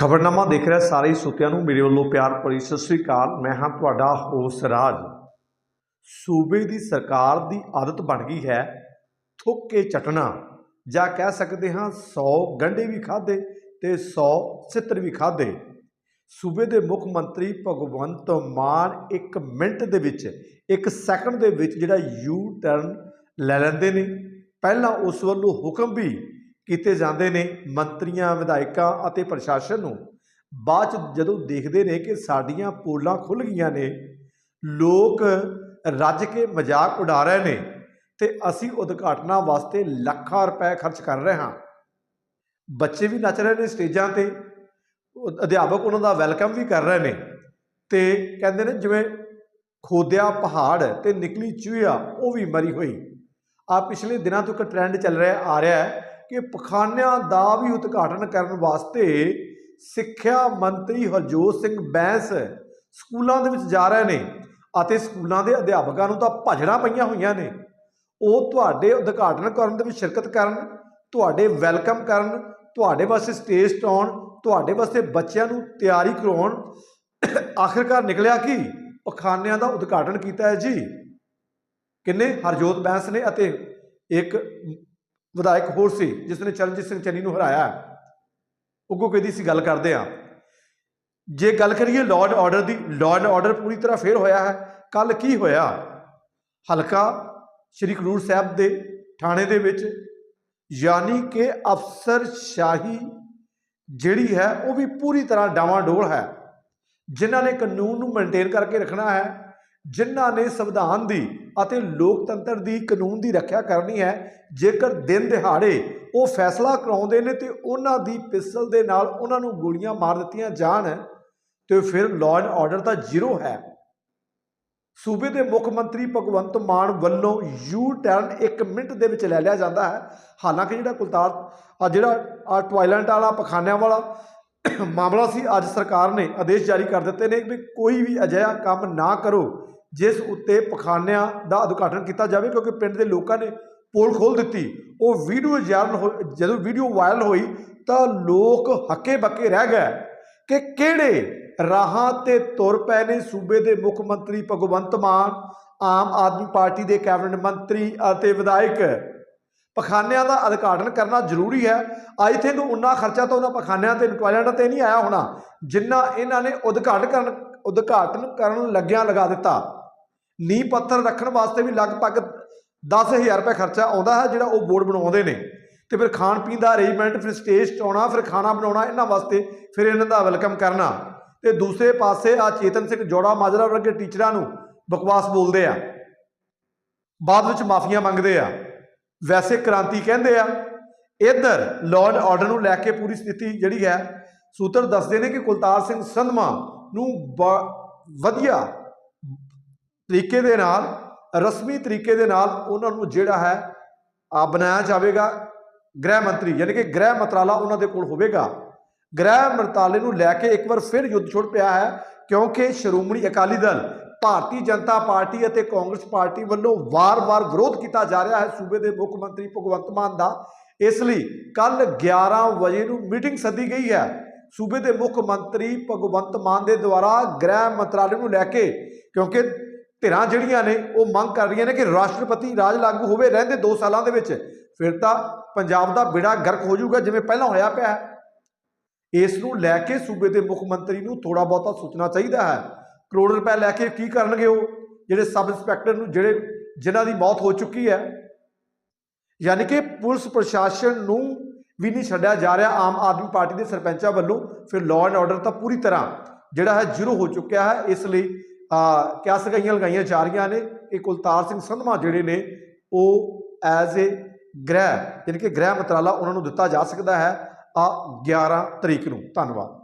ਖਬਰਨਾਮਾ ਦੇਖ ਰਿਹਾ ਸਾਰੇ ਸੁਤਿਆਂ ਨੂੰ ਮੇਰੇ ਵੱਲੋਂ ਪਿਆਰ ਭਰੀ ਸਤਿ ਸ੍ਰੀ ਅਕਾਲ। ਮੈਂ ਹਾਂ ਤੁਹਾਡਾ ਹੋਸ ਰਾਜ। ਸੂਬੇ ਦੀ ਸਰਕਾਰ ਦੀ ਆਦਤ ਬਣ ਗਈ ਹੈ ਥੁੱਕੇ ਕੇ ਚਟਣਾ। ਜਾਂ ਕਹਿ ਸਕਦੇ ਹਾਂ 100 ਗੰਢੇ ਵੀ ਖਾਦੇ ਤੇ 100 ਸਿੱਤਰ ਵੀ ਖਾਦੇ ਸੂਬੇ ਦੇ ਮੁੱਖ ਮੰਤਰੀ ਭਗਵੰਤ ਮਾਨ 1 ਮਿੰਟ ਦੇ ਵਿੱਚ 1 ਸੈਕਿੰਡ ਦੇ ਵਿੱਚ ਜਿਹੜਾ ਯੂ ਟਰਨ ਲੈ ਲੈਂਦੇ ਨੇ। ਪਹਿਲਾਂ ਉਸ ਵੱਲੋਂ ਹੁਕਮ ਵੀ ਕੀਤੇ ਜਾਂਦੇ ਨੇ ਮੰਤਰੀਆਂ, ਵਿਧਾਇਕਾਂ ਅਤੇ ਪ੍ਰਸ਼ਾਸਨ ਨੂੰ। ਬਾਅਦ 'ਚ ਜਦੋਂ ਦੇਖਦੇ ਨੇ ਕਿ ਸਾਡੀਆਂ ਪੋਲਾਂ ਖੁੱਲ ਗਈਆਂ ਨੇ, ਲੋਕ ਰੱਜ ਕੇ ਮਜ਼ਾਕ ਉਡਾ ਰਹੇ ਨੇ ਤੇ ਅਸੀਂ ਉਦਘਾਟਨਾਂ ਵਾਸਤੇ ਲੱਖਾਂ ਰੁਪਏ ਖਰਚ ਕਰ ਰਹੇ ਹਾਂ। ਬੱਚੇ ਵੀ ਨੱਚ ਰਹੇ ਨੇ ਸਟੇਜਾਂ ਤੇ, ਅਧਿਆਪਕ ਉਹਨਾਂ ਦਾ ਵੈਲਕਮ ਵੀ ਕਰ ਰਹੇ ਨੇ ਤੇ ਕਹਿੰਦੇ ਨੇ ਜਿਵੇਂ ਖੋਦਿਆ ਪਹਾੜ ਤੇ ਨਿਕਲੀ ਚੂਹਿਆ, ਉਹ ਵੀ ਮਰੀ ਹੋਈ। ਆ ਪਿਛਲੇ ਦਿਨਾਂ ਤੋਂ ਇੱਕ ਟ੍ਰੈਂਡ ਚੱਲ ਰਿਹਾ, ਆ ਰਿਹਾ ਹੈ ਕਿ ਪਖਾਨਿਆਂ ਦਾ ਵੀ ਉਦਘਾਟਨ ਕਰਨ ਵਾਸਤੇ ਸਿੱਖਿਆ ਮੰਤਰੀ ਹਰਜੋਤ ਸਿੰਘ ਬੈਂਸ ਸਕੂਲਾਂ ਦੇ ਵਿੱਚ ਜਾ ਰਹੇ ਨੇ ਅਤੇ ਸਕੂਲਾਂ ਦੇ ਅਧਿਆਪਕਾਂ ਨੂੰ ਤਾਂ ਭਜਣਾ ਪਈਆਂ ਹੋਈਆਂ ਨੇ। ਉਹ ਤੁਹਾਡੇ ਉਦਘਾਟਨ ਕਰਨ ਦੇ ਵਿੱਚ ਸ਼ਿਰਕਤ ਕਰਨ, ਤੁਹਾਡੇ ਵੈਲਕਮ ਕਰਨ, ਤੁਹਾਡੇ ਵਾਸਤੇ ਸਟੇਜ ਸਟਾਉਣ, ਤੁਹਾਡੇ ਵਾਸਤੇ ਬੱਚਿਆਂ ਨੂੰ ਤਿਆਰੀ ਕਰਾਉਣ। ਆਖਿਰਕਾਰ ਨਿਕਲਿਆ ਕੀ? ਪਖਾਨਿਆਂ ਦਾ ਉਦਘਾਟਨ ਕੀਤਾ ਹੈ ਜੀ। ਕਿੰਨੇ? ਹਰਜੋਤ ਬੈਂਸ ਨੇ ਅਤੇ ਇੱਕ ਵਿਧਾਇਕ ਹੋਰ ਸੀ, ਜਿਸ ਨੇ ਚਰਨਜੀਤ ਸਿੰਘ ਚੰਨੀ ਨੂੰ ਹਰਾਇਆ। ਉਗੋ ਕਿਹਦੀ ਸੀ, ਗੱਲ ਕਰਦੇ ਆ। ਜੇ ਗੱਲ ਕਰੀਏ ਲਾਅ ਐਂਡ ਆਰਡਰ ਦੀ ਲਾਅ ਐਂਡ ਆਰਡਰ ਪੂਰੀ ਤਰ੍ਹਾਂ ਫੇਰ ਹੋਇਆ ਹੈ ਕੱਲ ਕੀ ਹੋਇਆ? ਹਲਕਾ ਸ਼੍ਰੀ ਕਰੂਰ ਸਾਹਿਬ ਦੇ ਥਾਣੇ ਦੇ ਵਿੱਚ ਯਾਨੀ ਕਿ ਅਫਸਰ ਸ਼ਾਹੀ ਜਿਹੜੀ ਹੈ, ਉਹ ਵੀ ਪੂਰੀ ਤਰ੍ਹਾਂ ਡਾਵਾਂਡੋਲ ਹੈ। ਜਿਨ੍ਹਾਂ ਨੇ ਕਾਨੂੰਨ ਨੂੰ ਮੇਨਟੇਨ ਕਰਕੇ ਰੱਖਣਾ ਹੈ, ਜਿਨ੍ਹਾਂ ਨੇ ਸੰਵਿਧਾਨ ਦੀ ਅਤੇ ਲੋਕਤੰਤਰ ਦੀ ਕਾਨੂੰਨ ਦੀ ਰੱਖਿਆ ਕਰਨੀ ਹੈ। ਜੇਕਰ ਦਿਨ ਦਿਹਾੜੇ ਉਹ ਫੈਸਲਾ ਕਰਾਉਂਦੇ ਨੇ ਤੇ ਉਹਨਾਂ ਦੀ ਪਿਸਤਲ ਦੇ ਨਾਲ ਉਹਨਾਂ ਨੂੰ ਗੋਲੀਆਂ ਮਾਰ ਦਿੱਤੀਆਂ ਜਾਣ, ਤੇ ਫਿਰ ਲਾਅ ਐਂਡ ਆਰਡਰ ਤਾਂ ਜ਼ੀਰੋ ਹੈ। ਸੂਬੇ ਦੇ ਮੁੱਖ ਮੰਤਰੀ ਭਗਵੰਤ ਮਾਨ ਵੱਲੋਂ ਯੂ ਟਰਨ 1 ਮਿੰਟ ਦੇ ਵਿੱਚ ਲੈ ਲਿਆ ਜਾਂਦਾ ਹੈ। ਹਾਲਾਂਕਿ ਜਿਹੜਾ ਕੁਲਤਾਰ, ਆ ਜਿਹੜਾ, ਆ ਟਾਇਲੈਂਟ ਵਾਲਾ, ਪਖਾਨਿਆਂ ਵਾਲਾ ਮਾਮਲਾ ਸੀ, ਅੱਜ ਸਰਕਾਰ ਨੇ ਆਦੇਸ਼ ਜਾਰੀ ਕਰ ਦਿੱਤੇ ਨੇ ਕਿ ਕੋਈ ਵੀ ਅਜਿਹਾ ਕੰਮ ਨਾ ਕਰੋ। ਜਿਸ ਉੱਤੇ ਪਖਾਨਿਆਂ ਦਾ ਉਦਘਾਟਨ ਕੀਤਾ ਜਾਵੇ, ਕਿਉਂਕਿ ਪਿੰਡ ਦੇ ਲੋਕਾਂ ਨੇ ਪੋਲ ਖੋਲ ਦਿੱਤੀ। ਉਹ ਵੀਡੀਓ ਜਾਰਨ ਜਦੋਂ ਵੀਡੀਓ ਵਾਇਰਲ ਹੋਈ, ਤਾਂ ਲੋਕ ਹੱਕੇ ਬੱਕੇ ਰਹਿ ਗਏ ਕਿ ਕਿਹੜੇ ਰਾਹਾਂ ਤੇ ਤੁਰ ਪਏ ਨੇ ਸੂਬੇ ਦੇ ਮੁੱਖ ਮੰਤਰੀ ਭਗਵੰਤ ਮਾਨ, ਆਮ ਆਦਮੀ ਪਾਰਟੀ ਦੇ ਕੈਬਨਿਟ ਮੰਤਰੀ ਅਤੇ ਵਿਧਾਇਕ। ਪਖਾਨਿਆਂ ਦਾ ਉਦਘਾਟਨ ਕਰਨਾ ਜ਼ਰੂਰੀ ਹੈ। ਆਈ ਥਿੰਕ ਉਨਾ ਖਰਚਾ ਤਾਂ ਉਹਨਾਂ ਪਖਾਨਿਆਂ ਤੇ ਟਾਇਲੈਂਟ ਤੇ ਨਹੀਂ ਆਇਆ ਹੋਣਾ, ਜਿੰਨਾ ਇਹਨਾਂ ਨੇ ਉਦਘਾਟਨ ਕਰਨ ਉਦਘਾਟਨ ਕਰਨ ਲੱਗਿਆਂ ਲਗਾ ਦਿੱਤਾ। ਨੀਂਹ ਪੱਥਰ ਰੱਖਣ ਵਾਸਤੇ ਵੀ ਲਗਭਗ 10000 ਰੁਪਏ ਖਰਚਾ ਆਉਂਦਾ ਹੈ, ਜਿਹੜਾ ਉਹ ਬੋਰਡ ਬਣਾਉਂਦੇ ਨੇ। ਤੇ ਫਿਰ ਖਾਣ ਪੀਣ ਦਾ ਅਰੇਂਜਮੈਂਟ ਫਿਰ ਸਟੇਜ ਸਟਾਉਣਾ ਫਿਰ ਖਾਣਾ ਬਣਾਉਣਾ, ਇਹਨਾਂ ਵਾਸਤੇ ਫਿਰ ਇਹਨਾਂ ਦਾ ਵੈਲਕਮ ਕਰਨਾ। ਤੇ ਦੂਸਰੇ ਪਾਸੇ ਆ ਚੇਤਨ ਸਿੰਘ ਜੋੜਾ ਮਾਜਰਾ ਵਰਗੇ ਟੀਚਰਾਂ ਨੂੰ ਬਕਵਾਸ ਬੋਲਦੇ ਆ। ਬਾਅਦ ਵਿੱਚ ਮਾਫੀਆਂ ਮੰਗਦੇ ਆ। ਵੈਸੇ ਕ੍ਰਾਂਤੀ ਕਹਿੰਦੇ ਆ, ਇੱਧਰ ਲਾਅ ਐਂਡ ਆਰਡਰ ਨੂੰ ਲੈ ਕੇ ਪੂਰੀ ਸਥਿਤੀ ਜਿਹੜੀ ਹੈ, ਸੂਤਰ ਦੱਸਦੇ ਨੇ ਕਿ ਕੁਲਤਾਰ ਸਿੰਘ ਸੰਧਮਾ ਨੂੰ ਵਧੀਆ ਤਰੀਕੇ ਦੇ ਨਾਲ, ਰਸਮੀ ਤਰੀਕੇ ਦੇ ਨਾਲ ਉਹਨਾਂ ਨੂੰ ਜਿਹੜਾ ਹੈ ਆ ਬਣਾਇਆ ਜਾਵੇਗਾ ਗ੍ਰਹਿ ਮੰਤਰੀ, ਯਾਨੀ ਕਿ ਗ੍ਰਹਿ ਮੰਤਰਾਲਾ ਉਹਨਾਂ ਦੇ ਕੋਲ ਹੋਵੇਗਾ। ਗ੍ਰਹਿ ਮੰਤਰਾਲੇ ਨੂੰ ਲੈ ਕੇ ਇੱਕ ਵਾਰ ਫਿਰ ਯੁੱਧ ਛੁੱਟ ਪਿਆ ਹੈ, ਕਿਉਂਕਿ ਸ਼੍ਰੋਮਣੀ ਅਕਾਲੀ ਦਲ, ਭਾਰਤੀ ਜਨਤਾ ਪਾਰਟੀ ਅਤੇ ਕਾਂਗਰਸ ਪਾਰਟੀ ਵੱਲੋਂ ਵਾਰ-ਵਾਰ ਵਿਰੋਧ ਕੀਤਾ ਜਾ ਰਿਹਾ ਹੈ ਸੂਬੇ ਦੇ ਮੁੱਖ ਮੰਤਰੀ ਭਗਵੰਤ ਮਾਨ ਦਾ। ਇਸ ਲਈ ਕੱਲ 11 ਵਜੇ ਨੂੰ ਮੀਟਿੰਗ ਸੱਦੀ ਗਈ ਹੈ। ਸੂਬੇ ਦੇ ਮੁੱਖ ਮੰਤਰੀ ਭਗਵੰਤ ਮਾਨ ਦੇ ਦੁਆਰਾ ਗ੍ਰਹਿ ਮੰਤਰਾਲੇ ਨੂੰ ਲੈ ਕੇ, ਕਿਉਂਕਿ ਧਿਰਾਂ ਜਿਹੜੀਆਂ ਨੇ, ਉਹ ਮੰਗ ਕਰ ਰਹੀਆਂ ਨੇ ਕਿ ਰਾਸ਼ਟਰਪਤੀ ਰਾਜ ਲਾਗੂ ਹੋਵੇ ਰਹਿੰਦੇ 2 ਸਾਲਾਂ ਦੇ ਵਿੱਚ। ਫਿਰ ਤਾਂ ਪੰਜਾਬ ਦਾ ਬਿੜਾ ਗਰਕ ਹੋ ਜਾਊਗਾ ਜਿਵੇਂ ਪਹਿਲਾਂ ਹੋਇਆ ਪਿਆ ਹੈ। ਇਸ ਨੂੰ ਲੈ ਕੇ ਸੂਬੇ ਦੇ ਮੁੱਖ ਮੰਤਰੀ ਨੂੰ ਥੋੜਾ ਬਹੁਤਾ ਸੋਚਣਾ ਚਾਹੀਦਾ ਹੈ। ਕਰੋੜ ਰੁਪਏ ਲੈ ਕੇ ਕੀ ਕਰਨਗੇ ਉਹ? ਜਿਹੜੇ ਸਬ ਇੰਸਪੈਕਟਰ ਨੂੰ, ਜਿਹੜੇ ਜਿਨ੍ਹਾਂ ਦੀ ਮੌਤ ਹੋ ਚੁੱਕੀ ਹੈ। ਯਾਨੀ ਕਿ ਪੁਲਿਸ ਪ੍ਰਸ਼ਾਸਨ ਨੂੰ ਵੀ ਨਹੀਂ ਛੱਡਿਆ ਜਾ ਰਿਹਾ ਆਮ ਆਦਮੀ ਪਾਰਟੀ ਦੇ ਸਰਪੰਚਾਂ ਵੱਲੋਂ। ਫਿਰ ਲਾਅ ਐਂਡ ਆਰਡਰ ਤਾਂ ਪੂਰੀ ਤਰ੍ਹਾਂ ਜਿਹੜਾ ਹੈ ਜ਼ੀਰੋ ਹੋ ਚੁੱਕਿਆ ਹੈ। ਇਸ ਲਈ ਕਿਆ ਸਗਾਈਆਂ ਲਗਾਈਆਂ ਜਾ ਰਹੀਆਂ ਨੇ? ਇਹ ਕੁਲਤਾਰ ਸਿੰਘ ਸੰਧਮਾ ਜਿਹੜੇ ਨੇ, ਉਹ ਐਜ਼ ਏ ਗ੍ਰਹਿ ਯਾਨੀ ਕਿ ਗ੍ਰਹਿ ਮੰਤਰਾਲਾ ਉਹਨਾਂ ਨੂੰ ਦਿੱਤਾ ਜਾ ਸਕਦਾ ਹੈ ਆ 11 ਤਰੀਕ ਨੂੰ। ਧੰਨਵਾਦ।